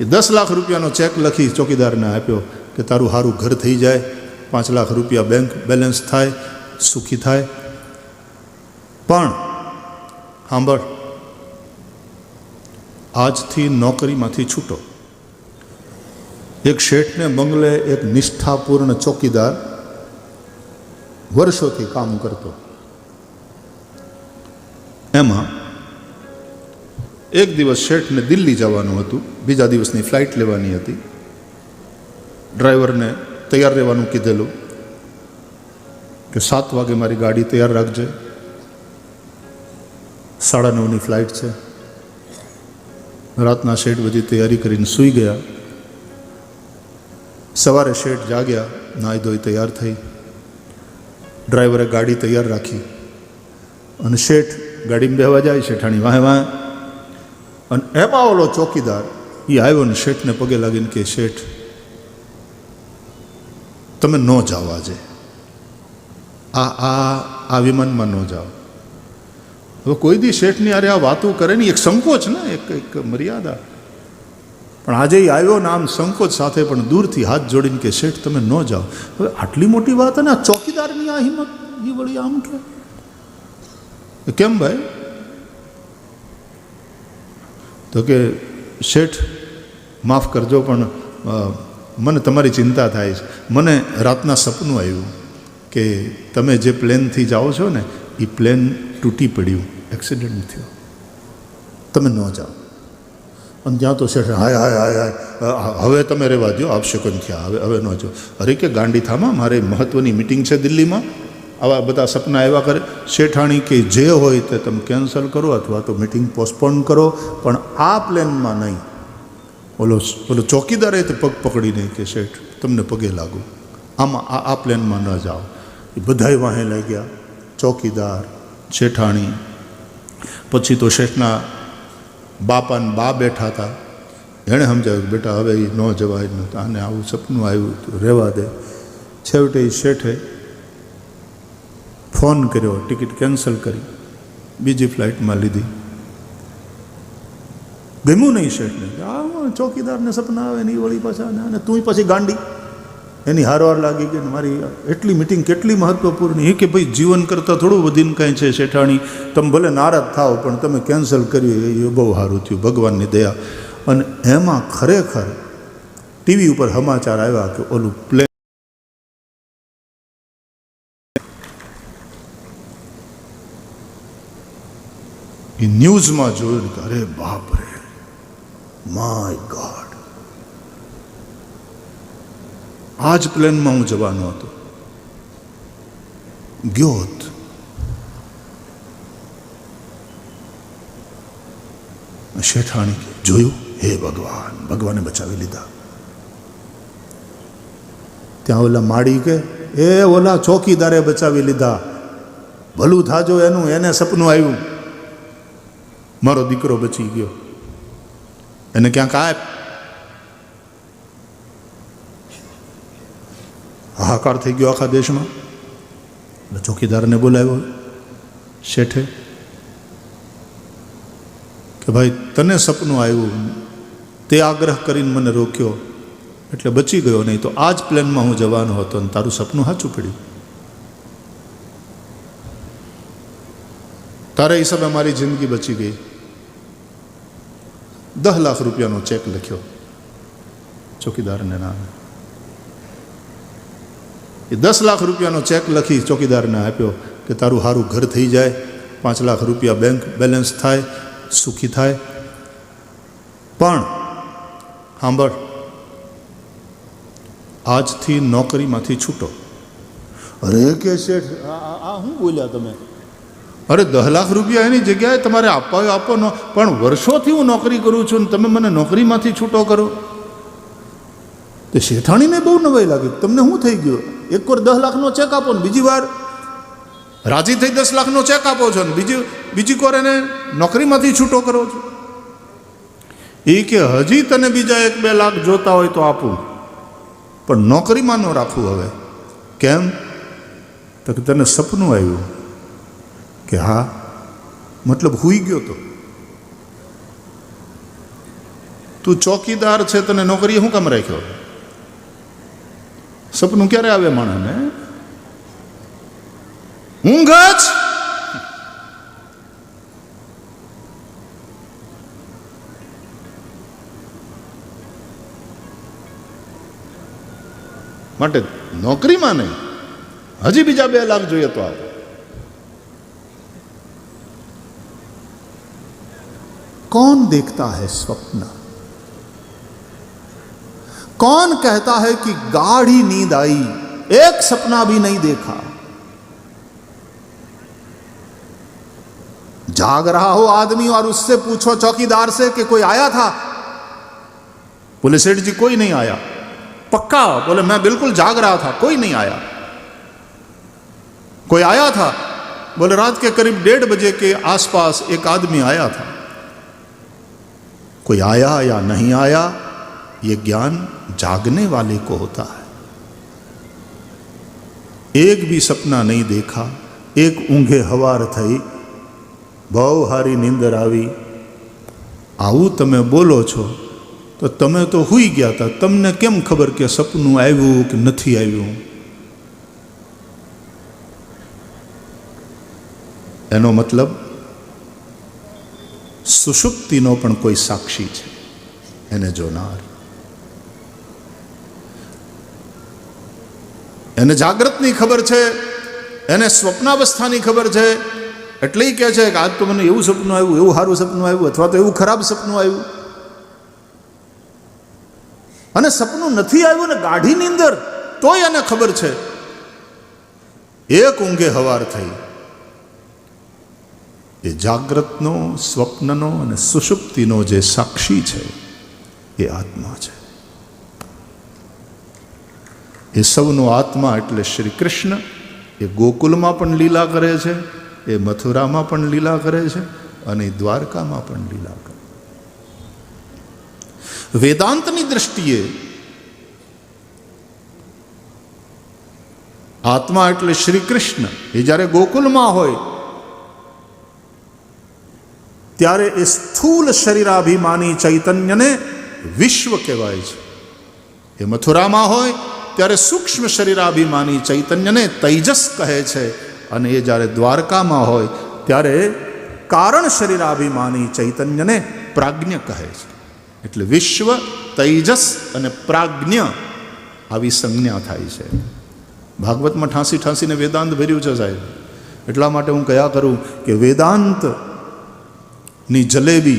એ દસ લાખ રૂપિયાનો ચેક લખી ચોકીદારને આપ્યો કે તારું સારું ઘર થઈ જાય, પાંચ લાખ રૂપિયા બેંક બેલેન્સ થાય, સુખી થાય. પણ, સાંભળ, આજથી નોકરીમાંથી છૂટો. એક શેઠને બંગલે એક નિષ્ઠાપૂર્ણ ચોકીદાર વર્ષોથી કામ કરતો. એમાં એક દિવસ શેઠને દિલ્હી જવાનું હતું. બીજા દિવસની ફ્લાઇટ લેવાની હતી. ડ્રાઈવરને તૈયાર રહેવાનું કીધેલું કે સાત વાગે મારી ગાડી તૈયાર રાખજે. સાડા નવની ફ્લાઇટ છે. રાતના શેઠ બધી તૈયારી કરીને સૂઈ ગયા. સવારે શેઠ જાગ્યા, નાહી ધોઈ તૈયાર થઈ. ડ્રાઈવરે ગાડી તૈયાર રાખી. અને શેઠ ગાડીમાં બેહવા જાય, શેઠાણી વાહે વાહે અને એમાં ઓલો ચોકીદાર એ આવ્યો ને શેઠને પગે લાગીને કે શેઠ, તમે ન જાઓ આજે. આ આ આ વિમાનમાં ન જાઓ. હવે કોઈ દી શેઠની અરે આ વાતો કરે ને, એક સંકોચ ને, એક એક મર્યાદા. પણ આજે એ આવ્યો ને, આમ સંકોચ સાથે પણ દૂરથી હાથ જોડીને કે શેઠ, તમે ન જાઓ. હવે આટલી મોટી વાત અને આ ચોકીદારની આ હિંમત એ વળી આમ કે કેમ ભાઈ? તો કે શેઠ, માફ કરજો, પણ મને તમારી ચિંતા થાય છે. મને રાતના સપનું આવ્યું કે તમે જે પ્લેનથી જાઓ છો ને એ પ્લેન તૂટી પડ્યું, એક્સિડન્ટ થયો. તમે ન જાઓ. અને ત્યાં તો શેઠ, હાય હાય હાય હાય હવે તમે રહેવા દો આવશે કોઈ થયા હવે હવે ન જો અરે કે ગાંડી થામા મારે મહત્ત્વની મિટિંગ છે દિલ્હીમાં? આવા બધા સપના આવ્યા કરે. શેઠાણી કે જે હોય તે તમે કેન્સલ કરો અથવા તો મિટિંગ પોસ્ટપોન કરો, પણ આ પ્લેનમાં નહીં. ઓલો ઓલો ચોકીદારે તે પગ પકડીને કે શેઠ, તમને પગે લાગો. આમાં આ આ પ્લેનમાં ન જાઓ. એ બધાય વાહે લાગ્યા. ચોકીદાર, શેઠાણી. પછી તો શેઠના બાપાને બા બેઠા હતા. એણે સમજાવ્યું, બેટા, હવે એ ન જવાય ન અને આવું સપનું આવ્યું રહેવા દે. છેવટે એ શેઠે ફોન કર્યો, ટિકિટ કેન્સલ કરી, બીજી ફ્લાઇટમાં લીધી. ગમ્યું નહીં શેઠને આ ચોકીદારને સપના આવે ને એ વળી પાછા અને તું પછી ગાંડી. એની હારવાર લાગી ગઈ મારી એટલી મિટિંગ કેટલી મહત્વપૂર્ણ એ કે ભાઈ, જીવન કરતાં થોડું વધીને કાંઈ છે શેઠાણી. તમે ભલે નારાજ થાવ, પણ તમે કેન્સલ કરી એ બહુ સારું થયું, ભગવાનની દયા. અને એમાં ખરેખર ટીવી ઉપર સમાચાર આવ્યા કે ઓલું પ્લેન એ ન્યૂઝમાં જોયું અરે બાપ રે માય ગોડ આ જ પ્લેનમાં હું જવાનો હતો. ગયો હતો શેઠાણી જોયું? હે ભગવાન, ભગવાને બચાવી લીધા. ત્યાં ઓલા માડી કે, એ ઓલા ચોકીદારે બચાવી લીધા. ભલું થાજો એનું, એને સપનું આવ્યું. મારો દીકરો બચી ગયો. એને ક્યાંક આપ. હાહાકાર થઈ ગયો આખા દેશમાં. ચોકીદારને બોલાવ્યો. શેઠે કે ભાઈ, તને સપનું આવ્યું. તે આગ્રહ કરીને મને રોક્યો. એટલે બચી ગયો નહીં તો આ જ પ્લેનમાં હું જવાનો હતો અને તારું સપનું સાચું પડ્યું. તારા હિસાબે મારી જિંદગી બચી ગઈ. દસ લાખ રૂપિયાનો ચેક લખ્યો. ચોકીદારને નામે એ દસ લાખ રૂપિયાનો ચેક લખી ચોકીદારને આપ્યો કે તારું સારું ઘર થઈ જાય, પાંચ લાખ રૂપિયા બેંક બેલેન્સ થાય, સુખી થાય. પણ, સાંભળ, આજથી નોકરીમાંથી છૂટો. અરે કે શેઠ, આ શું બોલ્યા તમે? અરે દસ લાખ રૂપિયા એની જગ્યાએ તમારે આપવા આપો ન પણ વર્ષોથી હું નોકરી કરું છું ને તમે મને નોકરીમાંથી છૂટો કરો. તે શેઠાણીને બહુ નવાઈ લાગી. તમને શું થઈ ગયું? એક વાર દસ લાખનો ચેક આપો ને બીજી વાર. રાજી થઈ દસ લાખનો ચેક આપો છો ને બીજી બીજી વાર એને નોકરીમાંથી છૂટો કરો છો. એ કે હજી તને બીજા એક બે લાખ જોતા હોય તો આપું. પણ નોકરીમાં ન રાખવું હવે. કેમ? તો કે તને સપનું આવ્યું. કે હા, મતલબ હુઈ ગયો તો? તું ચોકીદાર છે તને નોકરીએ શું કામ રાખ્યો? સપનું ક્યારે આવે માણસને? ઊંઘ જ! માટે નોકરીમાં નહીં, હજી બીજા બે લાખ જોઈએ તો આપો कौन देखता है स्वप्न? कौन कहता है कि गाढ़ी नींद आई, एक सपना भी नहीं देखा? जाग रहा हो आदमी और उससे पूछो चौकीदार से कि कोई आया था? बोले, सेठ जी, कोई नहीं आया। पक्का? बोले, मैं बिल्कुल जाग रहा था, कोई नहीं आया। कोई आया था? बोले, रात के करीब डेढ़ बजे के आसपास एक आदमी आया था। कोई आया या नहीं आया ये ज्ञान जागने वाले को होता है એક બી સપના નહીં દેખા એક ઊંઘે હવાર થઈ બહુ હારી નીંદર આવી આવું તમે બોલો છો તો તમે તો હુઈ ગયા હતા તમને કેમ ખબર કે સપનું આવ્યું કે નથી આવ્યું એનો મતલબ સુષુપ્તિનો પણ કોઈ સાક્ષી છે. એને જોનાર. એને જાગ્રતની ખબર છે, એને સ્વપ્નાવસ્થાની ખબર છે, એટલે કહે છે કે આજ તો મને એવું સપનું આવ્યું, એવું સારું સપનું આવ્યું, અથવા તો એવું ખરાબ સપનું આવ્યું. અને સપનું નથી આવ્યું ને ગાઢીની અંદર, તોય એને ખબર છે. એક ઊંઘે હવાર થઈ. એ જાગ્રતનો, સ્વપ્નનો અને સુષુપ્તિનો જે સાક્ષી છે, એ આત્મા છે. એ સૌનો આત્મા એટલે શ્રી કૃષ્ણ, એ ગોકુલમાં પણ લીલા કરે છે, એ મથુરામાં પણ લીલા કરે છે અને દ્વારકામાં પણ લીલા કરે વેદાંતની દ્રષ્ટિએ આત્મા એટલે શ્રી કૃષ્ણ. એ જ્યારે ગોકુલમાં હોય ત્યારે એ સ્થૂલ શરીરાભિમાની ચૈતન્યને વિશ્વ કહેવાય છે. એ મથુરામાં હોય ત્યારે સૂક્ષ્મ શરીરાભિમાની ચૈતન્યને તૈજસ કહે છે અને એ જ્યારે દ્વારકામાં હોય ત્યારે કારણ શરીરાભિમાની ચૈતન્યને પ્રાજ્ઞ કહે છે. એટલે વિશ્વ, તૈજસ અને પ્રાજ્ઞ આવી સંજ્ઞા થાય છે. ભાગવતમાં ઠાંસી ઠાંસીને વેદાંત ભર્યું છે સાહેબ. એટલા માટે હું કયા કરું કે વેદાંત ની જલેબી.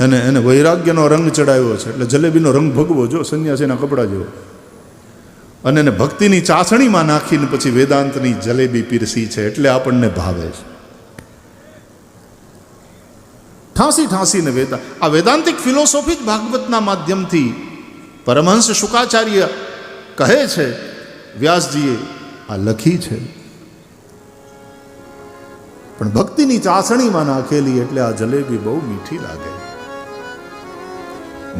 અને એને વૈરાગ્યનો રંગ ચડાવ્યો છે. એટલે જલેબીનો રંગ ભગવો જો, સંન્યાસીના કપડાં જેવો. અને એને ભક્તિની ચાસણીમાં નાખીને પછી વેદાંતની જલેબી પીરસી છે, એટલે આપણને ભાવે છે. ઠાંસી ઠાંસીને વેદા, આ વેદાંતિક ફિલોસોફી જ ભાગવતના માધ્યમથી પરમહંસ શુકાચાર્ય કહે છે, વ્યાસજીએ આ લખી છે. પણ ભક્તિની ચાસણીમાં નાખેલી એટલે આ જલેબી બહુ મીઠી લાગે.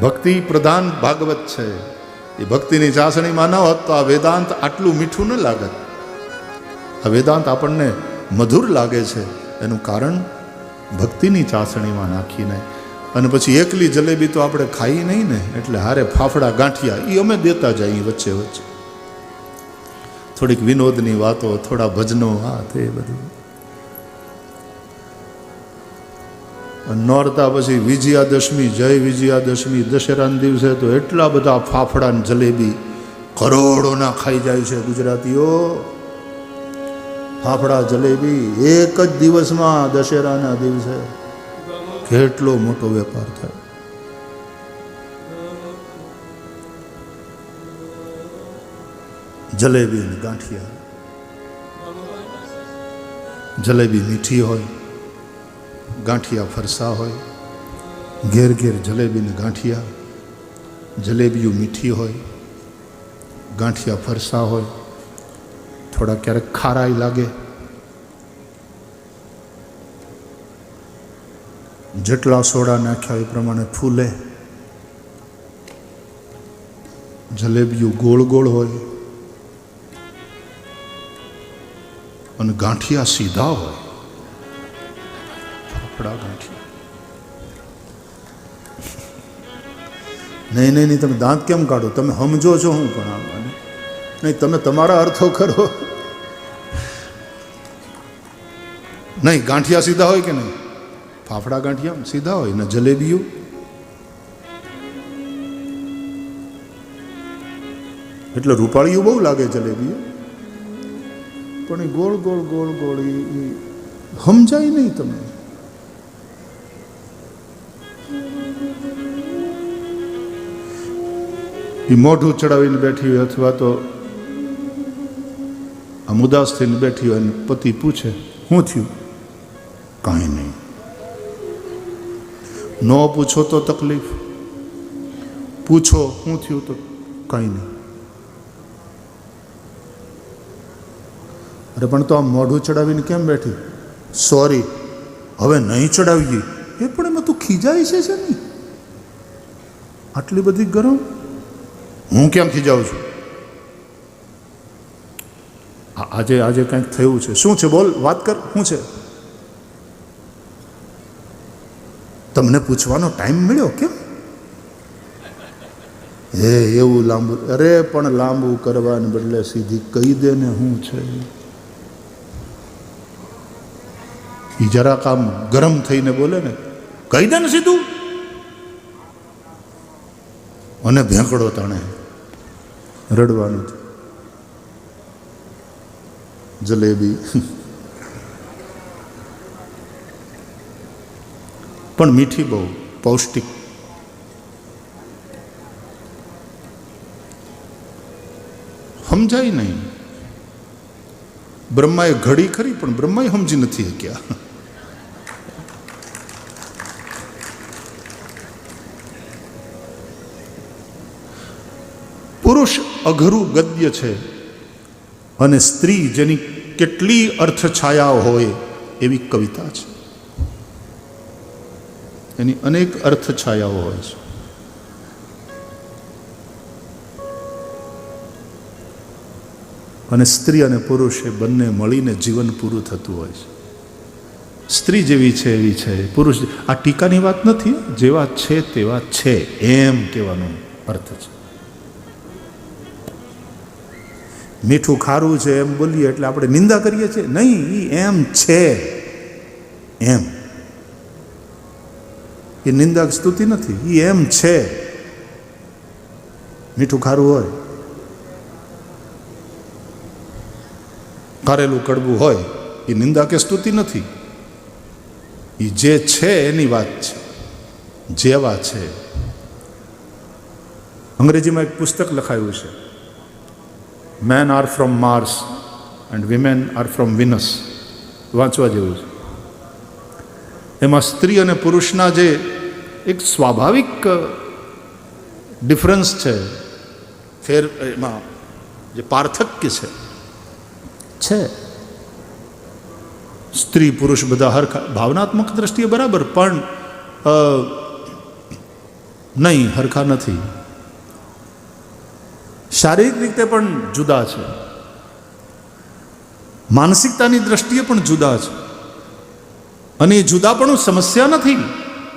ભક્તિ પ્રધાન ભાગવત છે. એ ભક્તિની ચાસણીમાં ન હોત તો આ વેદાંત આટલું મીઠું ન લાગત. આ વેદાંત આપણને મધુર લાગે છે. એનું કારણ ભક્તિની ચાસણીમાં નાખીને. અને પછી એકલી જલેબી તો આપણે ખાઈ નહીં ને, એટલે હારે ફાફડા ગાંઠિયા એ અમે દેતા જઈએ વચ્ચે વચ્ચે. થોડીક વિનોદની વાતો, થોડા ભજનો આ તે બધું. નોરતા પછી વિજયાદશમી, જય વિજયાદશમી, દશેરાના દિવસે તો એટલા બધા ફાફડા ને જલેબી કરોડોના ખાઈ જાય છે ગુજરાતીઓ. ફાફડા, જલેબી એક જ દિવસમાં દશેરાના દિવસે કેટલો મોટો વેપાર થાય. જલેબી અને ગાંઠિયા. જલેબી મીઠી હોય. ગાંઠિયા ફરસા હોય, ઘેર ઘેર જલેબી ને ગાંઠિયા, જલેબીઓ મીઠી હોય, ગાંઠિયા ફરસા હોય, થોડા ક્યારેક ખારાઈ લાગે. જેટલા સોડા નાખ્યા એ પ્રમાણે ફૂલે. જલેબીઓ ગોળ ગોળ હોય અને ગાંઠિયા સીધા હોય. ફાફડા ગાંઠિયા નહીં નહીં નહીં, તમે દાંત કેમ કાઢો? તમે સમજો છો હું પણ આમ નહીં, તમે તમારા અર્થો કરો. નહીં, ગાંઠિયા સીધા હોય કે નહીં? ફાફડા ગાંઠિયા સીધા હોય, ને જલેબીઓ? એટલે રૂપાળીઓ બહુ લાગે જલેબીઓ. પણ એ ગોળ ગોળ ગોળ ગોળ, એ સમજાય નહીં તમને. એ મોઢું ચડાવીને બેઠી હોય અથવા તો આમ ઉદાસ થઈને બેઠી હોય અને પતિ પૂછે શું થયું? કાંઈ નહીં. ન પૂછો તો તકલીફ. પૂછો શું થયું તો કાંઈ નહીં. અરે, પણ તો આમ મોઢું ચડાવીને કેમ બેઠી? સોરી, હવે નહીં ચડાવીએ. એ પણ એમાં તું ખીજાય છે છે નહીં આટલી બધી ગરમ હું કેમ ખીજાઉં છું? આજે આજે કંઈક થયું છે. શું છે? બોલ, વાત કર. શું છે? તમને પૂછવાનો ટાઈમ મળ્યો? કેમ? હે, એવું લાંબુ અરે, પણ લાંબુ કરવાને બદલે સીધી કહી દે ને શું છે. એ જરાક આમ ગરમ થઈને બોલે ને, કહી દે ને સીધું. અને ભેંકડો તાણે રડવાનું જલેબી. પણ મીઠી બહુ, પૌષ્ટિક. સમજાય નહીં. બ્રહ્માએ ઘડી ખરી, પણ બ્રહ્માએ સમજી નથી શક્યા. પુરુષ અઘરું ગદ્ય છે અને સ્ત્રી જેની કેટલી અર્થ છાયા હોય એવી કવિતા છે. એની અનેક અર્થછાયાઓ હોય છે. અને સ્ત્રી અને પુરુષ એ બંને મળીને જીવન પૂરું થતું હોય છે. સ્ત્રી જેવી છે એવી છે, પુરુષ આ ટીકાની વાત નથી, જેવા છે તેવા છે, એમ કહેવાનો અર્થ છે. મીઠું ખારું છે એમ બોલીએ એટલે આપણે નિંદા કરીએ છીએ. નહીં એ એમ છે. એમ. એ નિંદા સ્તુતિ નથી એ એમ છે. મીઠું ખારું હોય કારેલું કડવું હોય, એ નિંદા કે સ્તુતિ નથી. એ જે છે એની વાત છે. જેવા છે. અંગ્રેજીમાં એક પુસ્તક લખાયું છે. Men are from Mars and women are from Venus વાંચવા જેવું છે. એમાં સ્ત્રી અને પુરુષના જે એક સ્વાભાવિક ડિફરન્સ છે, ફેર, એમાં જે પાર્થક્ય છે છે. સ્ત્રી, પુરુષ બધા હરખા ભાવનાત્મક દ્રષ્ટિએ બરાબર, પણ નહીં, હરખા નથી. શારીરિક રીતે પણ જુદા છે. માનસિકતાની દ્રષ્ટિએ પણ જુદા છે. અને એ જુદાપણું સમસ્યા નથી.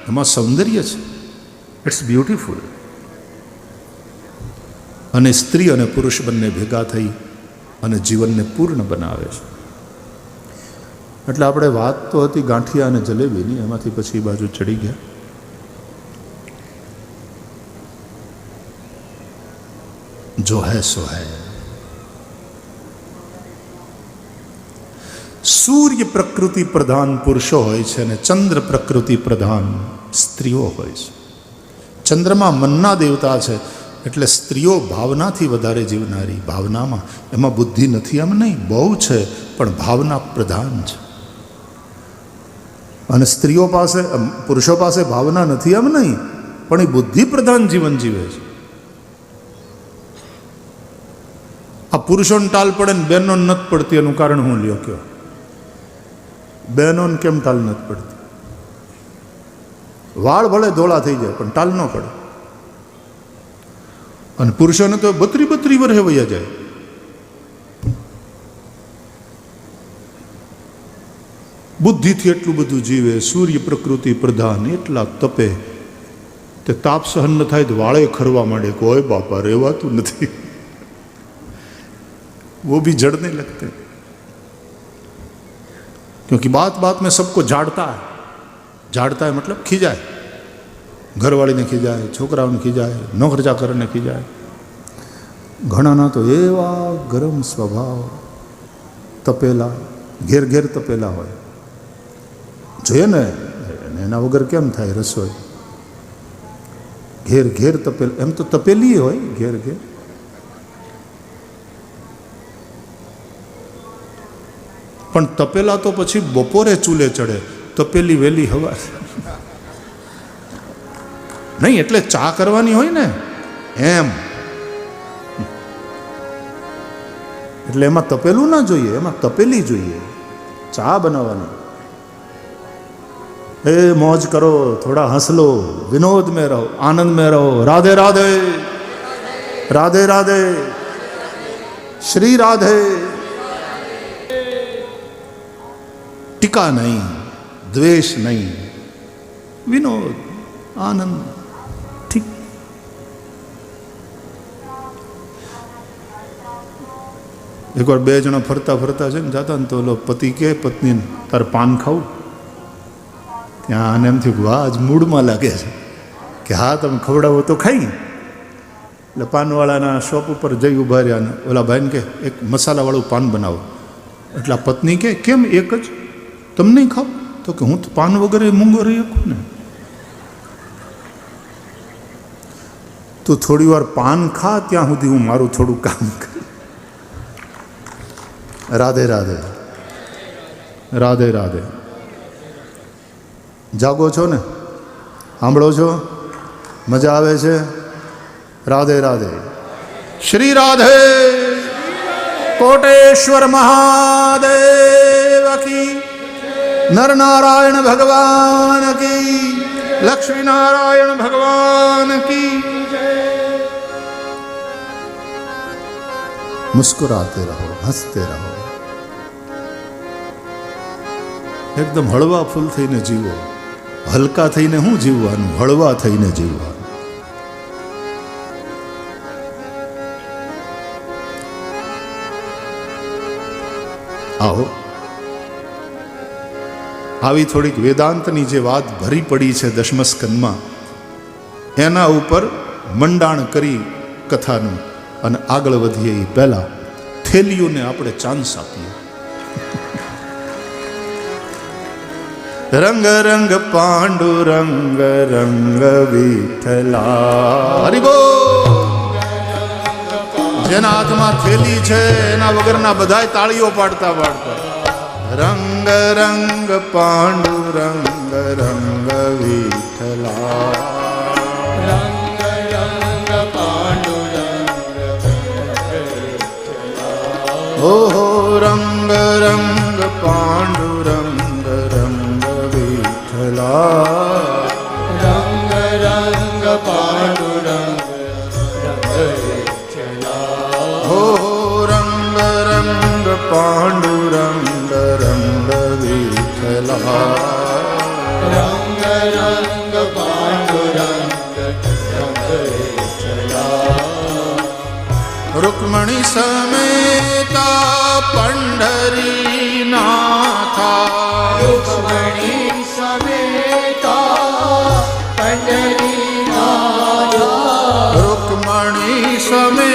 એમાં સૌંદર્ય છે. ઇટ્સ બ્યુટિફુલ અને સ્ત્રી અને પુરુષ બંને ભેગા થઈ અને જીવનને પૂર્ણ બનાવે છે. એટલે આપણે વાત તો હતી ગાંઠિયા અને જલેબીની, એમાંથી પછી એ બાજુ ચડી ગયા. જો હૈ સો હૈ સૂર્ય પ્રકૃતિ પ્રધાન પુરુષો હોય છે અને ચંદ્ર પ્રકૃતિ પ્રધાન સ્ત્રીઓ હોય છે ચંદ્રમાં મનના દેવતા છે એટલે સ્ત્રીઓ ભાવનાથી વધારે જીવનારી ભાવનામાં, એમાં બુદ્ધિ નથી એમ નહીં, બહુ છે, પણ ભાવના પ્રધાન છે. અને સ્ત્રીઓ પાસે, પુરુષો પાસે ભાવના નથી એમ નહીં, પણ એ બુદ્ધિ પ્રધાન જીવન જીવે છે. આ પુરુષોને ટાલ પડે ને બહેનોને નથી પડતી, એનું કારણ હું લ્યો કયો? બહેનોને કેમ ટાલ નથી પડતી? વાળ ભલે ધોળા થઈ જાય, પણ ટાલ ન પડે. અને પુરુષોને તો બત્રી બત્રી વર્ષે વયા જાય. બુદ્ધિથી એટલું બધું જીવે, સૂર્ય પ્રકૃતિ પ્રધાન, એટલા તપે. તે તાપ સહન ન થાય તો વાળે ખરવા માંડે, કોઈ બાપા રહેવાતું નથી. वो भी जड़ने लगते हैं क्योंकि बात बात में सबको झाड़ता है झाड़ता है मतलब खींचाए ઘરવાળીને ખીજાય છોકરાઓને ખીજાય નોકર ચાકરને ખીજાય ઘણાના તો એવા ગરમ સ્વભાવ તપેલા ઘેર ઘેર તપેલા હોય જોઈએ ને અને એના વગર કેમ થાય રસોઈ ઘેર ઘેર તપેલ એમ તો તપેલી હોય ઘેર ઘેર પણ તપેલા તો પછી બપોરે ચૂલે ચડે, તપેલી વહેલી હવા. નહીં, એટલે ચા કરવાની હોય ને? એમ. એટલે એમાં તપેલું ના જોઈએ, એમાં તપેલી જોઈએ. ચા બનાવવાની. એ મોજ કરો, થોડા હસલો, વિનોદ મેં રહો, આનંદ મેં રહો. રાધે રાધે. રાધે રાધે. શ્રી રાધે. ટીકા નહીં, દ્વેષ નહીં. વિનોદ, આનંદ, ઠીક. એકવાર બે જણા ફરતા ફરતા છે ને, જાતા ને તો ઓલો પતિ કે પત્ની તારે પાન ખાવું ત્યાં આને એમ થયું વાહ, આજ મૂડમાં લાગે છે. કે, હા, તમે ખવડાવો તો ખાઈ. એટલે પાનવાળાના શોપ ઉપર જઈ ઊભા રહ્યા ઓલા ભાઈને કે, એક મસાલાવાળું પાન બનાવો. એટલે પત્ની કે, કેમ એક જ? તમે નહીં ખાવ તો કે હું તો પાન વગર મૂંગો રહી શકું ને તું થોડી વાર પાન ખા, ત્યાં સુધી હું મારું થોડું કામ કર. રાધે રાધે. રાધે રાધે. જાગો છો ને? સાંભળો છો? મજા આવે છે? રાધે રાધે. શ્રી રાધે. કોટેશ્વર મહાદેવ કી નરનારાયણ ભગવાન કી લક્ષ્મી નારાયણ ભગવાન કી મુસ્કુરાતે રહો હસતે રહો એકદમ હળવા ફૂલ થઈને જીવો હલકા થઈને હું જીવવાનું હળવા થઈને જીવવાનું આવો આવી થોડીક વેદાંતની જે વાત ભરી પડી છે દશમસ્કનમાં એના ઉપર મંડાણ કરી કથાનું અને આગળ વધીએ એ પહેલાં થેલીઓને આપણે ચાન્સ આપીએ. રંગ રંગ પાંડુ રંગ રંગ વિઠલા. હરિબો જેના હાથમાં થેલી છે, એના વગરના બધાય તાળીઓ પાડતા પાડતા. રંગ રંગ પાંડુ રંગ રંગ વિઠલા ઓહો રંગ રંગ પાંડુ રંગ રંગ વિઠલા રંગ રંગ પાંડુરંગ ઓહો રંગ રંગ પાંડુ રંગ રંગ વિઠલા રંગ રંગ પાંડુરંગ રૂકમણી સમેતા પંઢરી નાથા રૂકમણી સમેતા પંડરીનાથ રૂકમણી સમેતા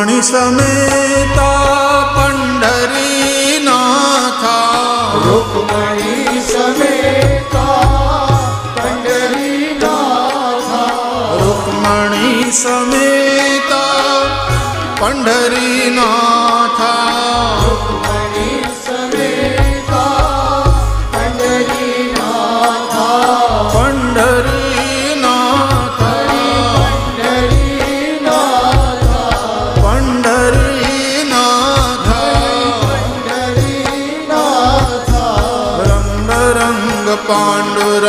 રૂકમણી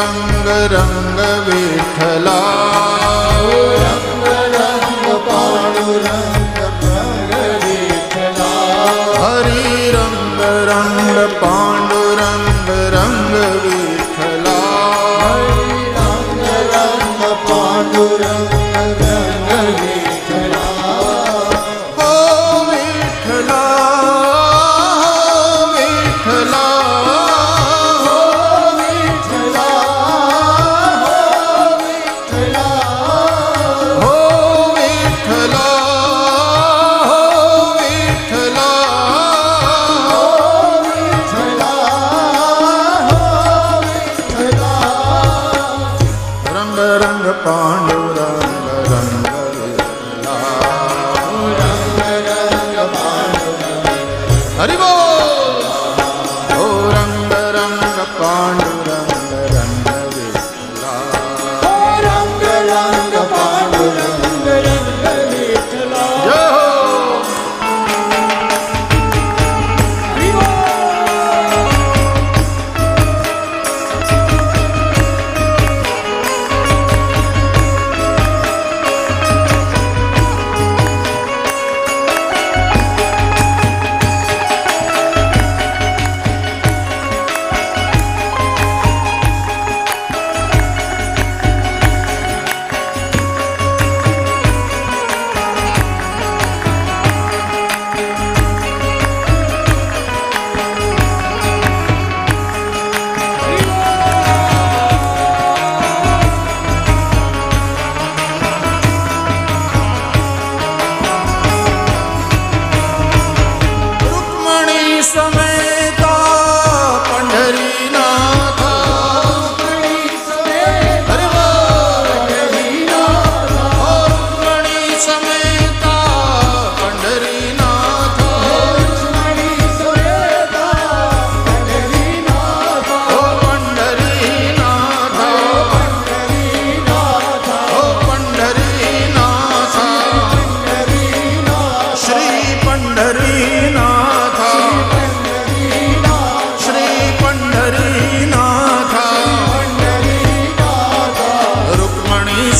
પાંડુરંગ રંગ વિઠ્ઠલા રંગ પાંડુરા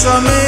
pensamento.